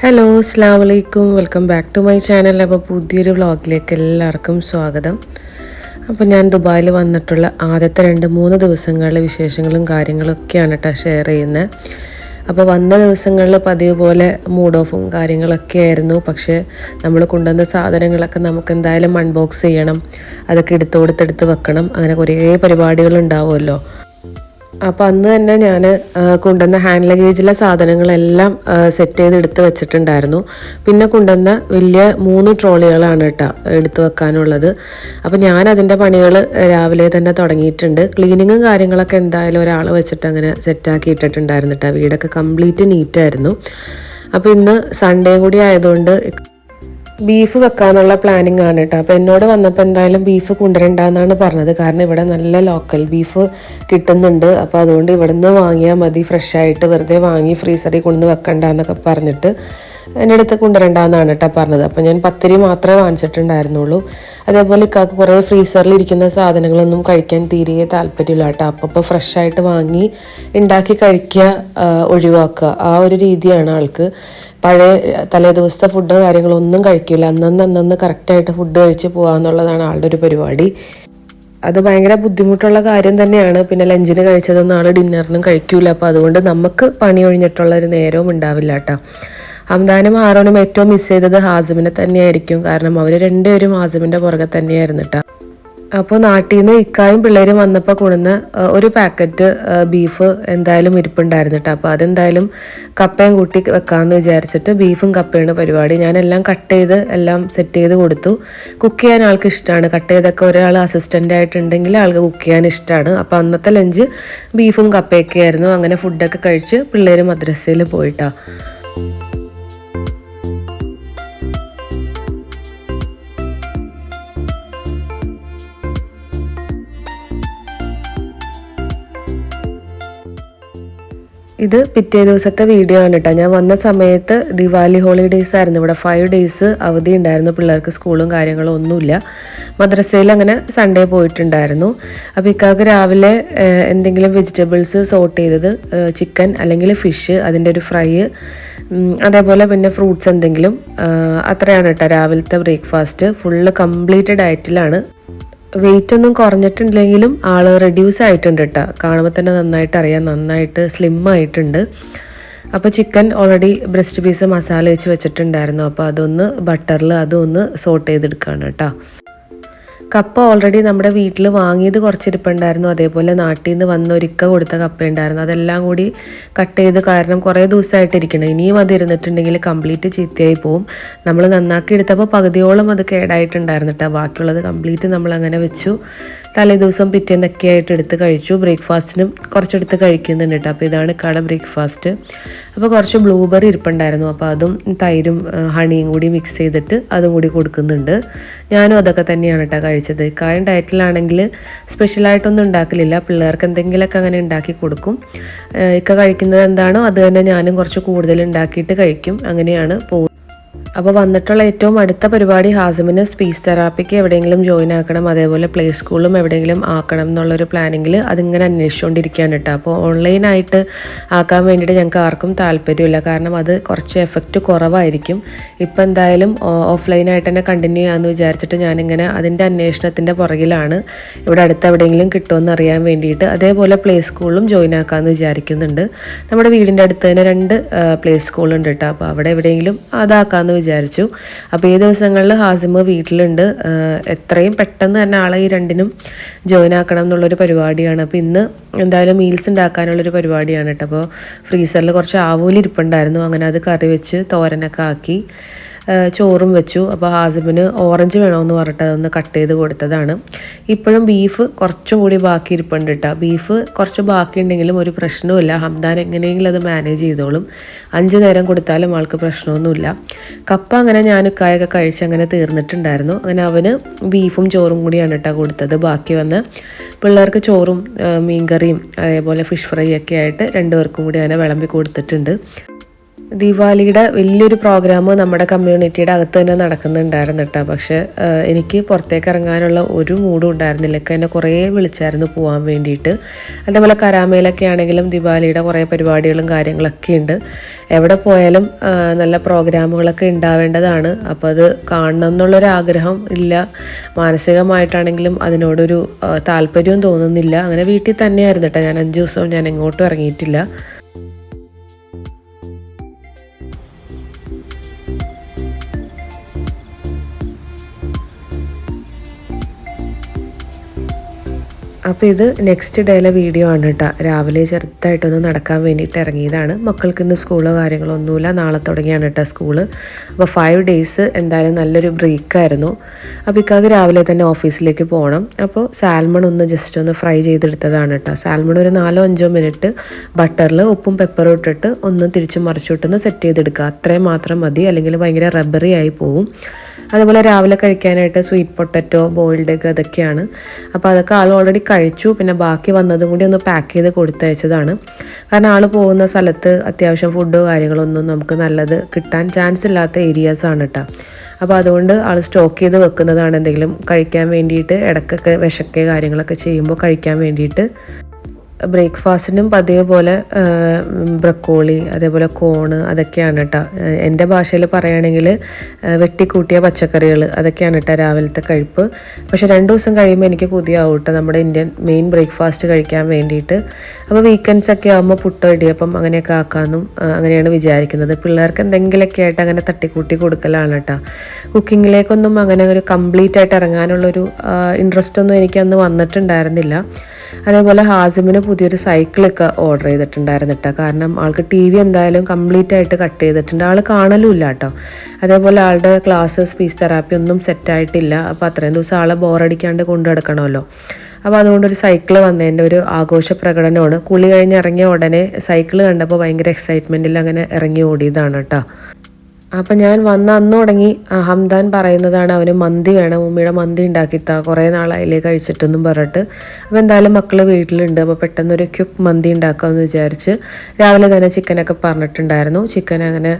Hello അസ്സാം വലൈക്കും welcome back to my channel അപ്പോൾ പുതിയൊരു വ്ളോഗിലേക്ക് എല്ലാവർക്കും സ്വാഗതം. അപ്പോൾ ഞാൻ ദുബായിൽ വന്നിട്ടുള്ള ആദ്യത്തെ രണ്ട് മൂന്ന് ദിവസങ്ങളിലെ വിശേഷങ്ങളും കാര്യങ്ങളൊക്കെയാണ് കേട്ടോ ഷെയർ ചെയ്യുന്നത് അപ്പോൾ വന്ന ദിവസങ്ങളിൽ പതിവ് പോലെ മൂഡ് ഓഫും കാര്യങ്ങളൊക്കെ ആയിരുന്നു. പക്ഷേ നമ്മൾ കൊണ്ടുവന്ന സാധനങ്ങളൊക്കെ നമുക്ക് എന്തായാലും അൺബോക്സ് ചെയ്യണം. അതൊക്കെ എടുത്തു കൊടുത്തെടുത്ത് വെക്കണം. അങ്ങനെ കുറേ പരിപാടികൾ ഉണ്ടാവുമല്ലോ. അപ്പോൾ അന്ന് തന്നെ ഞാൻ കൊണ്ടുവന്ന ഹാൻഡ് ലഗേജിലെ സാധനങ്ങളെല്ലാം സെറ്റ് ചെയ്ത് എടുത്ത് വെച്ചിട്ടുണ്ടായിരുന്നു. പിന്നെ കൊണ്ടുവന്ന വലിയ മൂന്ന് ട്രോളികളാണ് കേട്ടോ എടുത്ത് വെക്കാനുള്ളത്. അപ്പം ഞാൻ അതിന്റെ പണികൾ രാവിലെ തന്നെ തുടങ്ങിയിട്ടുണ്ട്. ക്ലീനിങ്ങും കാര്യങ്ങളൊക്കെ എന്തായാലും ഒരാൾ വെച്ചിട്ട് അങ്ങനെ സെറ്റാക്കി ഇട്ടിട്ടുണ്ടായിരുന്നു കേട്ടോ. വീടൊക്കെ കംപ്ലീറ്റ് നീറ്റായിരുന്നു അപ്പോൾ ഇന്ന് സൺഡേ കൂടി ആയതുകൊണ്ട് ബീഫ് വെക്കാനുള്ള പ്ലാനിങ് ആണ് കേട്ടോ അപ്പോൾ എന്നോട് വന്നപ്പോൾ എന്തായാലും ബീഫ് കൊണ്ടുവരണ്ടെന്നാണ് പറഞ്ഞത്. കാരണം ഇവിടെ നല്ല ലോക്കൽ ബീഫ് കിട്ടുന്നുണ്ട്. അപ്പോൾ അതുകൊണ്ട് ഇവിടെ നിന്ന് വാങ്ങിയാൽ മതി ഫ്രഷായിട്ട് വെറുതെ വാങ്ങി ഫ്രീസറിൽ കൊണ്ടുവന്ന് വെക്കണ്ട എന്നൊക്കെ പറഞ്ഞിട്ട്. എന്റെ അടുത്ത് കൊണ്ടുവരണ്ടെന്നാണ് കേട്ടോ പറഞ്ഞത്. അപ്പോൾ ഞാൻ പത്തിരി മാത്രമേ വാങ്ങിച്ചിട്ടുണ്ടായിരുന്നുള്ളൂ. അതേപോലെ ഇക്കാക്ക് കുറേ ഫ്രീസറിൽ ഇരിക്കുന്ന സാധനങ്ങളൊന്നും കഴിക്കാൻ തീരെ താല്പര്യമില്ല കേട്ടോ അപ്പോൾ ഫ്രഷ് ആയിട്ട് വാങ്ങി ഉണ്ടാക്കി കഴിക്കുക ഒഴിവാക്കുക. ആ ഒരു രീതിയാണ് ആൾക്ക്. പഴയ തലേ ദിവസത്തെ ഫുഡ് കാര്യങ്ങളൊന്നും കഴിക്കില്ല. അന്നന്ന് അന്നന്ന് കറക്റ്റായിട്ട് ഫുഡ് കഴിച്ച് പോകാമെന്നുള്ളതാണ് ആളുടെ ഒരു പരിപാടി. അത് ഭയങ്കര ബുദ്ധിമുട്ടുള്ള കാര്യം തന്നെയാണ്. പിന്നെ ലഞ്ചിന് കഴിച്ചതൊന്നും ആൾ ഡിന്നറിനും കഴിക്കൂല. അപ്പോൾ അതുകൊണ്ട് നമുക്ക് പണി ഒഴിഞ്ഞിട്ടുള്ള ഒരു നേരവും ഉണ്ടാവില്ല കേട്ടോ ഹംദാനും ആറോനും ഏറ്റവും മിസ് ചെയ്തത് ഹാസിമിനെ തന്നെയായിരിക്കും. കാരണം അവർ രണ്ടുപേരും ഹാസിമിന്റെ പുറകെ തന്നെയായിരുന്നു കേട്ടോ അപ്പോൾ നാട്ടിൽ നിന്ന് ഇക്കായും പിള്ളേരും വന്നപ്പോൾ കൊണ്ടുവന്ന് ഒരു പാക്കറ്റ് ബീഫ് എന്തായാലും ഇരിപ്പുണ്ടായിരുന്നു കേട്ടോ അപ്പോൾ അതെന്തായാലും കപ്പയും കൂട്ടി വെക്കാമെന്ന് വിചാരിച്ചിട്ട് ബീഫും കപ്പയാണ് പരിപാടി. ഞാനെല്ലാം കട്ട് ചെയ്ത് എല്ലാം സെറ്റ് ചെയ്ത് കൊടുത്തു. കുക്ക് ചെയ്യാൻ ആൾക്ക് ഇഷ്ടമാണ് കട്ട് ചെയ്തൊക്കെ ഒരാൾ അസിസ്റ്റന്റ് ആയിട്ടുണ്ടെങ്കിൽ ആൾക്ക് കുക്ക് ചെയ്യാൻ ഇഷ്ടമാണ് അപ്പോൾ അന്നത്തെ ലഞ്ച് ബീഫും കപ്പയൊക്കെ ആയിരുന്നു. അങ്ങനെ ഫുഡൊക്കെ കഴിച്ച് പിള്ളേർ മദ്രസയിൽ പോയിട്ടാ ഇത് പിറ്റേ ദിവസത്തെ വീഡിയോ ആണ് കേട്ടോ. ഞാൻ വന്ന സമയത്ത് ദിവാലി ഹോളിഡേയ്സ് ആയിരുന്നു. ഇവിടെ ഫൈവ് ഡേയ്സ് അവധി ഉണ്ടായിരുന്നു. പിള്ളേർക്ക് സ്കൂളും കാര്യങ്ങളും ഒന്നുമില്ല. മദ്രസയിൽ അങ്ങനെ സൺഡേ പോയിട്ടുണ്ടായിരുന്നു. അപ്പോൾ ഇക്കാക്ക് രാവിലെ എന്തെങ്കിലും വെജിറ്റബിൾസ് സോട്ട് ചെയ്തത് ചിക്കൻ അല്ലെങ്കിൽ ഫിഷ് അതിന്റെ ഒരു ഫ്രൈ അതേപോലെ പിന്നെ ഫ്രൂട്ട്സ് എന്തെങ്കിലും അത്രയാണ് കേട്ടോ രാവിലത്തെ ബ്രേക്ക്ഫാസ്റ്റ് ഫുള്ള് കംപ്ലീറ്റ് ഡയറ്റിലാണ് വെയിറ്റ് ഒന്നും കുറഞ്ഞിട്ടുണ്ടെങ്കിലും ആൾ റെഡ്യൂസ് ആയിട്ടുണ്ട് കേട്ടോ കാണുമ്പോൾ തന്നെ നന്നായിട്ട് അറിയാം. നന്നായിട്ട് സ്ലിം ആയിട്ടുണ്ട്. അപ്പോൾ chicken already breast piece masala വെച്ച് വെച്ചിട്ടുണ്ടായിരുന്നു. അപ്പോൾ അതൊന്ന് ബട്ടറിൽ അതൊന്ന് സോട്ട് ചെയ്തെടുക്കുകയാണ് കേട്ടോ കപ്പ ഓൾറെഡി നമ്മുടെ വീട്ടിൽ വാങ്ങിയത് കുറച്ചിരിപ്പുണ്ടായിരുന്നു. അതേപോലെ നാട്ടിൽ നിന്ന് വന്ന് ഒരിക്ക കൊടുത്ത കപ്പ ഉണ്ടായിരുന്നു അതെല്ലാം കൂടി കട്ട് ചെയ്ത് കാരണം കുറേ ദിവസമായിട്ട് ഇരിക്കണം ഇനിയും അത് ഇരുന്നിട്ടുണ്ടെങ്കിൽ കംപ്ലീറ്റ് ചീത്തയായി പോവും. നമ്മൾ നന്നാക്കി എടുത്തപ്പോൾ പകുതിയോളം അത് കേടായിട്ടുണ്ടായിരുന്നു കേട്ടോ ബാക്കിയുള്ളത് കംപ്ലീറ്റ് നമ്മൾ അങ്ങനെ വെച്ചു. തലേ ദിവസം പിറ്റേന്നൊക്കെ ആയിട്ട് എടുത്ത് കഴിച്ചു. ബ്രേക്ക്ഫാസ്റ്റിനും കുറച്ചെടുത്ത് കഴിക്കുന്നുണ്ട് കേട്ടോ അപ്പോൾ ഇതാണ് കട ബ്രേക്ക്ഫാസ്റ്റ് അപ്പോൾ കുറച്ച് ബ്ലൂബെറി ഇരിപ്പുണ്ടായിരുന്നു. അപ്പോൾ അതും തൈരും ഹണിയും കൂടി മിക്സ് ചെയ്തിട്ട് അതും കൂടി കൊടുക്കുന്നുണ്ട്. ഞാനും അതൊക്കെ തന്നെയാണ് കേട്ടോ കഴിച്ചത്. കാര്യം ഡയറ്റിലാണെങ്കിൽ സ്പെഷ്യലായിട്ടൊന്നും ഉണ്ടാക്കലില്ല. പിള്ളേർക്ക് എന്തെങ്കിലുമൊക്കെ അങ്ങനെ ഉണ്ടാക്കി കൊടുക്കും. ഇക്ക കഴിക്കുന്നത് എന്താണോ അത് തന്നെ ഞാനും കുറച്ച് കൂടുതൽ ഉണ്ടാക്കിയിട്ട് കഴിക്കും. അങ്ങനെയാണ് പോകുന്നത് അപ്പോൾ വന്നിട്ടുള്ള ഏറ്റവും അടുത്ത പരിപാടി ഹാസിമിന് സ്പീച്ച് തെറാപ്പിക്ക് എവിടെയെങ്കിലും ജോയിൻ ആക്കണം അതേപോലെ പ്ലേ സ്കൂളും എവിടെയെങ്കിലും ആക്കണം എന്നുള്ളൊരു പ്ലാനിങ്ങിൽ അതിങ്ങനെ അന്വേഷിച്ചുകൊണ്ടിരിക്കുകയാണ് കേട്ടോ. അപ്പോൾ ഓൺലൈനായിട്ട് ആക്കാൻ വേണ്ടിയിട്ട് ഞങ്ങൾക്ക് ആർക്കും താല്പര്യമില്ല. കാരണം അത് കുറച്ച് എഫക്റ്റ് കുറവായിരിക്കും. ഇപ്പം എന്തായാലും ഓഫ്ലൈനായിട്ട് തന്നെ കണ്ടിന്യൂ ചെയ്യാമെന്ന് വിചാരിച്ചിട്ട് ഞാനിങ്ങനെ അതിന്റെ അന്വേഷണത്തിന്റെ പുറകിലാണ് ഇവിടെ അടുത്ത് എവിടെയെങ്കിലും കിട്ടുമെന്ന് അറിയാൻ വേണ്ടിയിട്ട് അതേപോലെ പ്ലേ സ്കൂളിലും ജോയിൻ ആക്കാമെന്ന് വിചാരിക്കുന്നുണ്ട്. നമ്മുടെ വീടിന്റെ അടുത്ത് തന്നെ രണ്ട് പ്ലേ സ്കൂളുണ്ട് കേട്ടോ. അപ്പോൾ അവിടെ എവിടെയെങ്കിലും അതാക്കാമെന്ന് വിചാരിച്ചു. അപ്പോൾ ഈ ദിവസങ്ങളിൽ ഹാസിമ വീട്ടിലുണ്ട്. എത്രയും പെട്ടെന്ന് തന്നെ ആളെ ഈ രണ്ടിനും ജോയിൻ ആക്കണം എന്നുള്ളൊരു പരിപാടിയാണ്. അപ്പോൾ ഇന്ന് എന്തായാലും മീൽസ് ഉണ്ടാക്കാനുള്ളൊരു പരിപാടിയാണ് കേട്ടോ. അപ്പോൾ ഫ്രീസറിൽ കുറച്ച് ആവൂലിരിപ്പുണ്ടായിരുന്നു. അങ്ങനെ അത് കറി വെച്ച് തോരനൊക്കെ ആക്കി. ചോറും വെച്ചു. അപ്പോൾ ഹാസിമിന് ഓറഞ്ച് വേണമെന്ന് പറഞ്ഞിട്ട് അതൊന്ന് കട്ട് ചെയ്ത് കൊടുത്തതാണ്. ഇപ്പോഴും ബീഫ് കുറച്ചും കൂടി ബാക്കി ഇരിപ്പുണ്ട് കേട്ടോ ബീഫ് കുറച്ച് ബാക്കി ഉണ്ടെങ്കിലും ഒരു പ്രശ്നവുമില്ല. ഹംദാൻ എങ്ങനെയെങ്കിലും അത് മാനേജ് ചെയ്തോളും. അഞ്ച് നേരം കൊടുത്താലും ആൾക്ക് പ്രശ്നമൊന്നുമില്ല. കപ്പ അങ്ങനെ ഞാൻ കായൊക്കെ കഴിച്ച് അങ്ങനെ തീർന്നിട്ടുണ്ടായിരുന്നു. അങ്ങനെ അവന് ബീഫും ചോറും കൂടിയാണ് കേട്ടോ കൊടുത്തത്. ബാക്കി വന്ന് പിള്ളേർക്ക് ചോറും മീൻകറിയും അതേപോലെ ഫിഷ് ഫ്രൈ ഒക്കെ ആയിട്ട് രണ്ടുപേർക്കും കൂടി അങ്ങനെ വിളമ്പി കൊടുത്തിട്ടുണ്ട്. ദീപാവലിയുടെ വലിയൊരു പ്രോഗ്രാം നമ്മുടെ കമ്മ്യൂണിറ്റിയുടെ അകത്ത് തന്നെ നടക്കുന്നുണ്ടായിരുന്നു കേട്ടോ. പക്ഷെ എനിക്ക് പുറത്തേക്ക് ഇറങ്ങാനുള്ള ഒരു മൂഡും ഉണ്ടായിരുന്നില്ല. ഒക്കെ എന്നെ കുറേ വിളിച്ചായിരുന്നു പോകാൻ വേണ്ടിയിട്ട്. അതേപോലെ കരാമേലൊക്കെ ആണെങ്കിലും ദീപാവലിയുടെ കുറേ പരിപാടികളും കാര്യങ്ങളൊക്കെ ഉണ്ട്. എവിടെ പോയാലും നല്ല പ്രോഗ്രാമുകളൊക്കെ ഉണ്ടാവേണ്ടതാണ്. അപ്പോൾ അത് കാണണം എന്നുള്ളൊരു ആഗ്രഹം ഇല്ല. മാനസികമായിട്ടാണെങ്കിലും അതിനോടൊരു താല്പര്യവും തോന്നുന്നില്ല. അങ്ങനെ വീട്ടിൽ തന്നെയായിരുന്നു കേട്ടോ. ഞാൻ അഞ്ച് ദിവസവും ഞാൻ എങ്ങോട്ടും ഇറങ്ങിയിട്ടില്ല. അപ്പോൾ ഇത് നെക്സ്റ്റ് ഡേയിലെ വീഡിയോ ആണ് കേട്ടോ രാവിലെ ചെറുതായിട്ടൊന്ന് നടക്കാൻ വേണ്ടിയിട്ട് ഇറങ്ങിയതാണ്. മക്കൾക്ക് ഇന്ന് സ്കൂളോ കാര്യങ്ങളോ ഒന്നുമില്ല. നാളെ തുടങ്ങിയാണ് കേട്ടോ സ്കൂൾ അപ്പോൾ ഫൈവ് ഡേയ്സ് എന്തായാലും നല്ലൊരു ബ്രേക്കായിരുന്നു അപ്പോൾ ഇക്കാക്ക് രാവിലെ തന്നെ ഓഫീസിലേക്ക് പോകണം അപ്പോൾ സാൽമൺ ഒന്ന് ജസ്റ്റ് ഒന്ന് ഫ്രൈ ചെയ്തെടുത്തതാണ് കേട്ടോ സാൽമൺ ഒരു നാലോ അഞ്ചോ മിനിറ്റ് ബട്ടറിൽ ഉപ്പും പെപ്പറും ഇട്ടിട്ട് ഒന്ന് തിരിച്ചു മറിച്ചിട്ടൊന്ന് സെറ്റ് ചെയ്തെടുക്കുക. അത്രയും മാത്രം മതി. അല്ലെങ്കിൽ ഭയങ്കര റബ്ബറി ആയി പോവും. അതുപോലെ രാവിലെ കഴിക്കാനായിട്ട് സ്വീറ്റ് പൊട്ടറ്റോ ബോയിൽഡ് എഗ് അതൊക്കെയാണ്. അപ്പോൾ അതൊക്കെ ആൾ ഓൾറെഡി കഴിച്ചു. പിന്നെ ബാക്കി വന്നതും കൂടി ഒന്ന് പാക്ക് ചെയ്ത് കൊടുത്തയച്ചതാണ്. കാരണം ആൾ പോകുന്ന സ്ഥലത്ത് അത്യാവശ്യം ഫുഡോ കാര്യങ്ങളൊന്നും നമുക്ക് നല്ലത് കിട്ടാൻ ചാൻസ് ഇല്ലാത്ത ഏരിയാസ് ആണ് കേട്ടോ അപ്പോൾ അതുകൊണ്ട് ആൾ സ്റ്റോക്ക് ചെയ്ത് വെക്കുന്നതാണ് എന്തെങ്കിലും കഴിക്കാൻ വേണ്ടിയിട്ട് ഇടക്കൊക്കെ വിശക്കെ കാര്യങ്ങളൊക്കെ ചെയ്യുമ്പോൾ കഴിക്കാൻ വേണ്ടിയിട്ട്. ബ്രേക്ക്ഫാസ്റ്റിനും പതിവ് പോലെ ബ്രക്കോളി അതേപോലെ കോണ് അതൊക്കെയാണ് കേട്ടോ എന്റെ ഭാഷയിൽ പറയുകയാണെങ്കിൽ വെട്ടിക്കൂട്ടിയ പച്ചക്കറികൾ അതൊക്കെയാണ് കേട്ടോ രാവിലത്തെ കഴിപ്പ്. പക്ഷെ രണ്ട് ദിവസം കഴിയുമ്പോൾ എനിക്ക് കൊതിയാവും കേട്ടോ നമ്മുടെ ഇന്ത്യൻ മെയിൻ ബ്രേക്ക്ഫാസ്റ്റ് കഴിക്കാൻ വേണ്ടിയിട്ട്. അപ്പോൾ വീക്കെൻഡ്സ് ഒക്കെ ആകുമ്പോൾ പുട്ടോ ഇടിയപ്പം അങ്ങനെയൊക്കെ ആക്കാമെന്നും അങ്ങനെയാണ് വിചാരിക്കുന്നത്. പിള്ളേർക്ക് എന്തെങ്കിലുമൊക്കെ ആയിട്ട് അങ്ങനെ തട്ടിക്കൂട്ടി കൊടുക്കലാണ് കേട്ടോ കുക്കിങ്ങിലേക്കൊന്നും അങ്ങനെ ഒരു കംപ്ലീറ്റ് ആയിട്ട് ഇറങ്ങാനുള്ളൊരു ഇൻട്രസ്റ്റ് ഒന്നും എനിക്ക് അന്ന് വന്നിട്ടുണ്ടായിരുന്നില്ല. അതേപോലെ ഹാസിമിന് പുതിയൊരു സൈക്കിളൊക്കെ ഓർഡർ ചെയ്തിട്ടുണ്ടായിരുന്നു കേട്ടോ കാരണം ആൾക്ക് ടി വി എന്തായാലും കംപ്ലീറ്റ് ആയിട്ട് കട്ട് ചെയ്തിട്ടുണ്ട്. ആൾ കാണലുമില്ല കേട്ടോ അതേപോലെ ആളുടെ ക്ലാസ് സ്പീച്ച് തെറാപ്പി ഒന്നും സെറ്റായിട്ടില്ല അപ്പോൾ അത്രയും ദിവസം ആളെ ബോറടിക്കാണ്ട് കൊണ്ടു നടക്കണമല്ലോ. അപ്പോൾ അതുകൊണ്ട് ഒരു സൈക്കിൾ വന്നതിന്റെ ഒരു ആഘോഷ പ്രകടനമാണ്. കുളി കഴിഞ്ഞ് ഇറങ്ങിയ ഉടനെ സൈക്കിൾ കണ്ടപ്പോൾ ഭയങ്കര എക്സൈറ്റ്മെന്റിൽ അങ്ങനെ ഇറങ്ങി ഓടിയതാണ് കേട്ടോ അപ്പം ഞാൻ വന്ന അന്ന് തുടങ്ങി ഹംദാൻ പറയുന്നതാണ് അവന് മന്തി വേണം ഉമ്മയുടെ മന്തി ഉണ്ടാക്കിത്താ കുറേ നാളായില്ലേ കഴിച്ചിട്ടെന്നും പറഞ്ഞിട്ട്. അപ്പോൾ എന്തായാലും മക്കൾ വീട്ടിലുണ്ട് അപ്പോൾ പെട്ടെന്നൊരു ക്യുക്ക് മന്തി ഉണ്ടാക്കാമെന്ന് വിചാരിച്ച് രാവിലെ തന്നെ ചിക്കനൊക്കെ പറഞ്ഞിട്ടുണ്ടായിരുന്നു. ചിക്കൻ അങ്ങനെ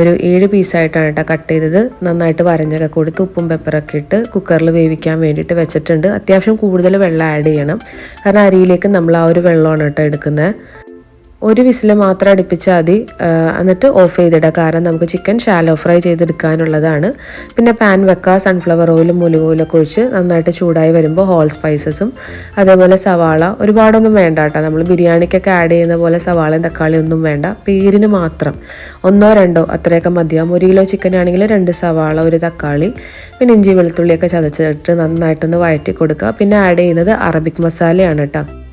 ഒരു ഏഴ് പീസായിട്ടാണ് കേട്ടോ കട്ട് ചെയ്തത്. നന്നായിട്ട് വരഞ്ഞൊക്കെ കൊടുത്ത് ഉപ്പും പെപ്പറൊക്കെ ഇട്ട് കുക്കറിൽ വേവിക്കാൻ വേണ്ടിയിട്ട് വെച്ചിട്ടുണ്ട്. അത്യാവശ്യം കൂടുതൽ വെള്ളം ആഡ് ചെയ്യണം. കാരണം അരിയിലേക്ക് നമ്മൾ ആ ഒരു വെള്ളമാണ് കേട്ടോ എടുക്കുന്നത് ഒരു വിസിൽ മാത്രം അടുപ്പിച്ചാൽ മതി. എന്നിട്ട് ഓഫ് ചെയ്തിടുക കാരണം നമുക്ക് ചിക്കൻ ഷാലോ ഫ്രൈ ചെയ്തെടുക്കാനുള്ളതാണ്. പിന്നെ പാൻ വെക്കുക സൺഫ്ലവർ ഓയിലും മുലുകോയിലൊക്കെ ഒഴിച്ച് നന്നായിട്ട് ചൂടായി വരുമ്പോൾ ഹോൾ സ്പൈസസും അതേപോലെ സവാള. ഒരുപാടൊന്നും വേണ്ട കേട്ടോ. നമ്മൾ ബിരിയാണിക്കൊക്കെ ആഡ് ചെയ്യുന്ന പോലെ സവാളയും തക്കാളിയും ഒന്നും വേണ്ട. പേരിന് മാത്രം. ഒന്നോ രണ്ടോ അത്രയൊക്കെ മതിയാവും. ഒരു കിലോ ചിക്കൻ ആണെങ്കിൽ രണ്ട് സവാള ഒരു തക്കാളി പിന്നെ ഇഞ്ചി വെളുത്തുള്ളിയൊക്കെ ചതച്ചിട്ട് നന്നായിട്ടൊന്ന് വഴറ്റി കൊടുക്കുക പിന്നെ ആഡ് ചെയ്യുന്നത് അറബിക് മസാലയാണ് കേട്ടോ.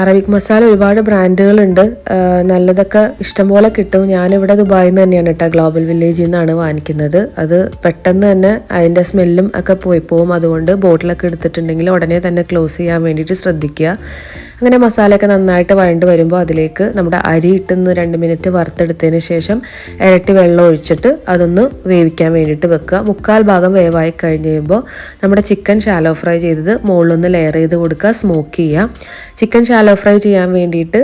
അറബിക് മസാല ഒരുപാട് ബ്രാൻഡുകളുണ്ട്. നല്ലതൊക്കെ ഇഷ്ടംപോലെ കിട്ടും. ഞാനിവിടെ ദുബായിൽ നിന്ന് തന്നെയാണ് കേട്ടോ ഗ്ലോബൽ വില്ലേജിൽ നിന്നാണ് വാങ്ങിക്കുന്നത്. അത് പെട്ടെന്ന് തന്നെ അതിന്റെ സ്മെല്ലും ഒക്കെ പോയി പോവും. അതുകൊണ്ട് ബോട്ടിലൊക്കെ എടുത്തിട്ടുണ്ടെങ്കിൽ ഉടനെ തന്നെ ക്ലോസ് ചെയ്യാൻ വേണ്ടിയിട്ട് ശ്രദ്ധിക്കുക. അങ്ങനെ മസാലയൊക്കെ നന്നായിട്ട് വഴണ്ട് വരുമ്പോൾ അതിലേക്ക് നമ്മുടെ അരി ഇട്ടുന്ന രണ്ട് മിനിറ്റ് വറുത്തെടുത്തതിന് ശേഷം ഇരട്ടി വെള്ളം ഒഴിച്ചിട്ട് അതൊന്ന് വേവിക്കാൻ വേണ്ടിയിട്ട് വെക്കുക. മുക്കാൽ ഭാഗം വേവായി കഴിഞ്ഞ് കഴിയുമ്പോൾ നമ്മുടെ ചിക്കൻ ഷാലോ ഫ്രൈ ചെയ്തത് മുകളിലൊന്ന് ലെയർ ചെയ്ത് കൊടുക്കുക സ്മോക്ക് ചെയ്യുക. ചിക്കൻ ഷാലോ ഫ്രൈ ചെയ്യാൻ വേണ്ടിയിട്ട്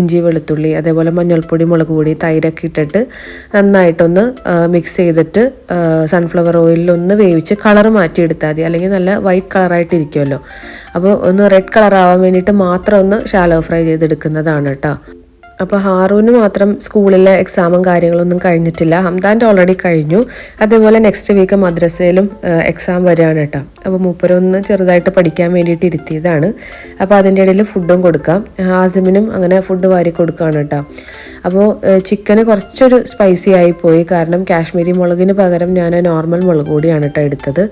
ഇഞ്ചി വെളുത്തുള്ളി അതേപോലെ മഞ്ഞൾപ്പൊടി മുളക് പൊടി തൈരൊക്കെ ഇട്ടിട്ട് നന്നായിട്ടൊന്ന് മിക്സ് ചെയ്തിട്ട് സൺഫ്ലവർ ഒന്ന് വേവിച്ച് കളർ മാറ്റിയെടുത്താൽ മതി. അല്ലെങ്കിൽ നല്ല വൈറ്റ് കളറായിട്ട് ഇരിക്കുമല്ലോ. അപ്പോൾ ഒന്ന് റെഡ് കളർ ആവാൻ വേണ്ടിയിട്ട് മാത്രം ഒന്ന് ഷാലോ ഫ്രൈ ചെയ്തെടുക്കുന്നതാണ് കേട്ടോ അപ്പോൾ ഹാറൂന് മാത്രം സ്കൂളിലെ എക്സാമും കാര്യങ്ങളൊന്നും കഴിഞ്ഞിട്ടില്ല. ഹംദാന്റെ ഓൾറെഡി കഴിഞ്ഞു. അതേപോലെ നെക്സ്റ്റ് വീക്ക് മദ്രസയിലും എക്സാം വരികയാണ് കേട്ടോ. അപ്പോൾ മൂപ്പരൊന്ന് ചെറുതായിട്ട് പഠിക്കാൻ വേണ്ടിയിട്ട് ഇരുത്തിയതാണ്. അപ്പോൾ അതിന്റെ ഇടയിൽ ഫുഡും കൊടുക്കാം. ആസിമിനും അങ്ങനെ ഫുഡ് വാരി കൊടുക്കുകയാണ് കേട്ടോ. അപ്പോൾ ചിക്കന് കുറച്ചൊരു സ്പൈസി ആയി പോയി. കാരണം കാശ്മീരി മുളകിന് പകരം ഞാൻ നോർമൽ മുളക് കൂടിയാണ് കേട്ടോ എടുത്തത്.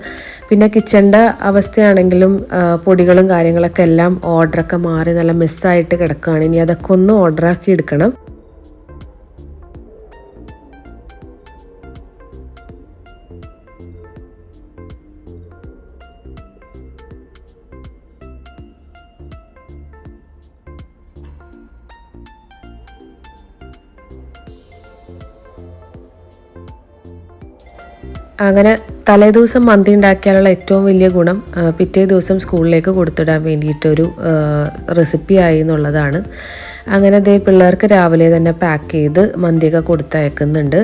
പിന്നെ കിച്ചന്റെ അവസ്ഥയാണെങ്കിലും പൊടികളും കാര്യങ്ങളൊക്കെ എല്ലാം ഓർഡറൊക്കെ മാറി നല്ല മിസ്സായിട്ട് കിടക്കുകയാണ്. ഇനി അതൊക്കെ ഒന്ന് ഓർഡറാക്കി എടുക്കണം. അങ്ങനെ തലേദിവസം മന്തി ഉണ്ടാക്കിയാലുള്ള ഏറ്റവും വലിയ ഗുണം പിറ്റേ ദിവസം സ്കൂളിലേക്ക് കൊടുത്തിടാൻ വേണ്ടിയിട്ടൊരു റെസിപ്പി ആയി എന്നുള്ളതാണ്. അങ്ങനെ അതേ പിള്ളേർക്ക് രാവിലെ തന്നെ പാക്ക് ചെയ്ത് മന്തിയൊക്കെ കൊടുത്തയക്കുന്നുണ്ട്.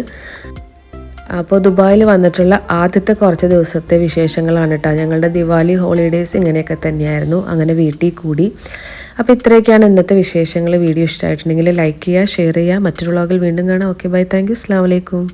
അപ്പോൾ ദുബായിൽ വന്നിട്ടുള്ള ആദ്യത്തെ കുറച്ച് ദിവസത്തെ വിശേഷങ്ങളാണ് കേട്ടോ. ഞങ്ങളുടെ ദിവാലി ഹോളിഡേയ്സ് ഇങ്ങനെയൊക്കെ തന്നെയായിരുന്നു. അങ്ങനെ വീട്ടിൽ കൂടി. അപ്പോൾ ഇത്രയൊക്കെയാണ് ഇന്നത്തെ വിശേഷങ്ങൾ. വീഡിയോ ഇഷ്ടമായിട്ടുണ്ടെങ്കിൽ ലൈക്ക് ചെയ്യുക ഷെയർ ചെയ്യുക. മറ്റൊരു വ്ളോഗിൽ വീണ്ടും കാണാം. ഓക്കെ ബൈ താങ്ക് യു അസ്സാം വലൈക്കും